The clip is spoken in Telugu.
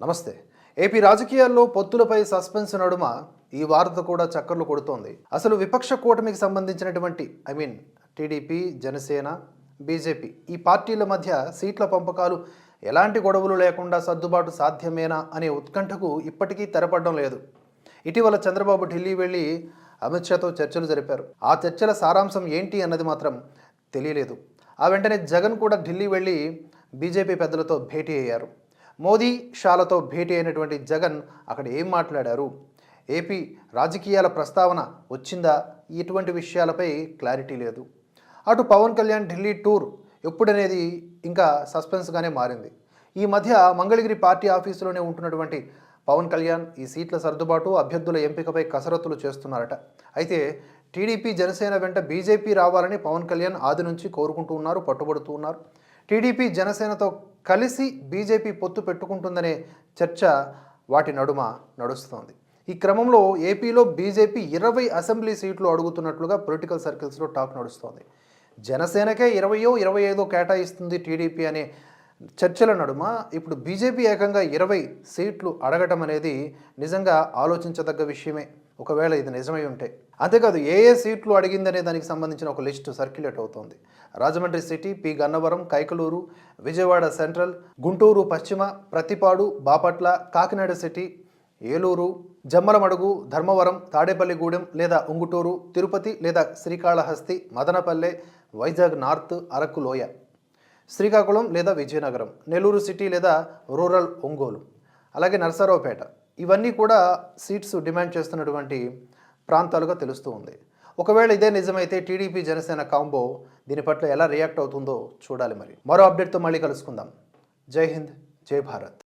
నమస్తే. ఏపీ రాజకీయాల్లో పొత్తులపై సస్పెన్స్ నడుమ ఈ వార్త కూడా చక్కర్లు కొడుతోంది. అసలు విపక్ష కూటమికి సంబంధించినటువంటి I mean TDP Janasena BJP ఈ పార్టీల మధ్య సీట్ల పంపకాలు ఎలాంటి గొడవలు లేకుండా సర్దుబాటు సాధ్యమేనా అనే ఉత్కంఠకు ఇప్పటికీ తెరపడడం లేదు. ఇటీవల చంద్రబాబు ఢిల్లీ వెళ్ళి అమిత్ షాతో చర్చలు జరిపారు. ఆ చర్చల సారాంశం ఏంటి అన్నది మాత్రం తెలియలేదు. ఆ వెంటనే జగన్ కూడా ఢిల్లీ వెళ్ళి బీజేపీ పెద్దలతో భేటీ అయ్యారు. మోదీ షాలతో భేటీ అయినటువంటి జగన్ అక్కడ ఏం మాట్లాడారు? ఏపీ రాజకీయాల ప్రస్తావన వచ్చిందా? ఇటువంటి విషయాలపై క్లారిటీ లేదు. అటు పవన్ కళ్యాణ్ ఢిల్లీ టూర్ ఎప్పుడనేది ఇంకా సస్పెన్స్గానే మారింది. ఈ మధ్య మంగళగిరి పార్టీ ఆఫీసులోనే ఉంటున్నటువంటి పవన్ కళ్యాణ్ ఈ సీట్ల సర్దుబాటు అభ్యర్థుల ఎంపికపై కసరత్తులు చేస్తున్నారట. అయితే టీడీపీ జనసేన వెంట బీజేపీ రావాలని పవన్ కళ్యాణ్ ఆది నుంచి కోరుకుంటూ ఉన్నారు పట్టుబడుతూ ఉన్నారు. టీడీపీ జనసేనతో కలిసి బీజేపీ పొత్తు పెట్టుకుంటుందనే చర్చ వాటి నడుమ నడుస్తోంది. ఈ క్రమంలో ఏపీలో బీజేపీ ఇరవై అసెంబ్లీ సీట్లు అడుగుతున్నట్లుగా పొలిటికల్ సర్కిల్స్లో టాక్ నడుస్తోంది. జనసేనకే ఇరవయో ఇరవై ఐదో కేటాయిస్తుంది టీడీపీ అనే చర్చల నడుమ. ఇప్పుడు బీజేపీ ఏకంగా ఇరవై సీట్లు అడగటం అనేది నిజంగా ఆలోచించదగ్గ విషయమే. ఒకవేళ ఇది నిజమై ఉంటే. అంతేకాదు ఏ ఏ సీట్లు అడిగిందనే దానికి సంబంధించిన ఒక లిస్టు సర్క్యులేట్ అవుతోంది. Rajahmundry city P. Gannavaram Kaikaluru Vijayawada central Guntur పశ్చిమ ప్రతిపాడు బాపట్ల కాకినాడ సిటీ ఏలూరు జమ్మలమడుగు ధర్మవరం తాడేపల్లిగూడెం లేదా ఉంగుటూరు తిరుపతి లేదా శ్రీకాళహస్తి మదనపల్లె వైజాగ్ నార్త్ అరకు లోయ శ్రీకాకుళం లేదా విజయనగరం నెల్లూరు సిటీ లేదా రూరల్ ఒంగోలు. అలాగే నర్సరావుపేట ఇవన్నీ కూడా సీట్స్ డిమాండ్ చేస్తున్నటువంటి ప్రాంతాలుగా తెలుస్తూ ఉంది. ఒకవేళ ఇదే నిజమైతే టీడీపీ జనసేన కాంబో దీని పట్ల ఎలా రియాక్ట్ అవుతుందో చూడాలి మరి. మరో అప్డేట్తో మళ్ళీ కలుసుకుందాం. జై హింద్ జై భారత్.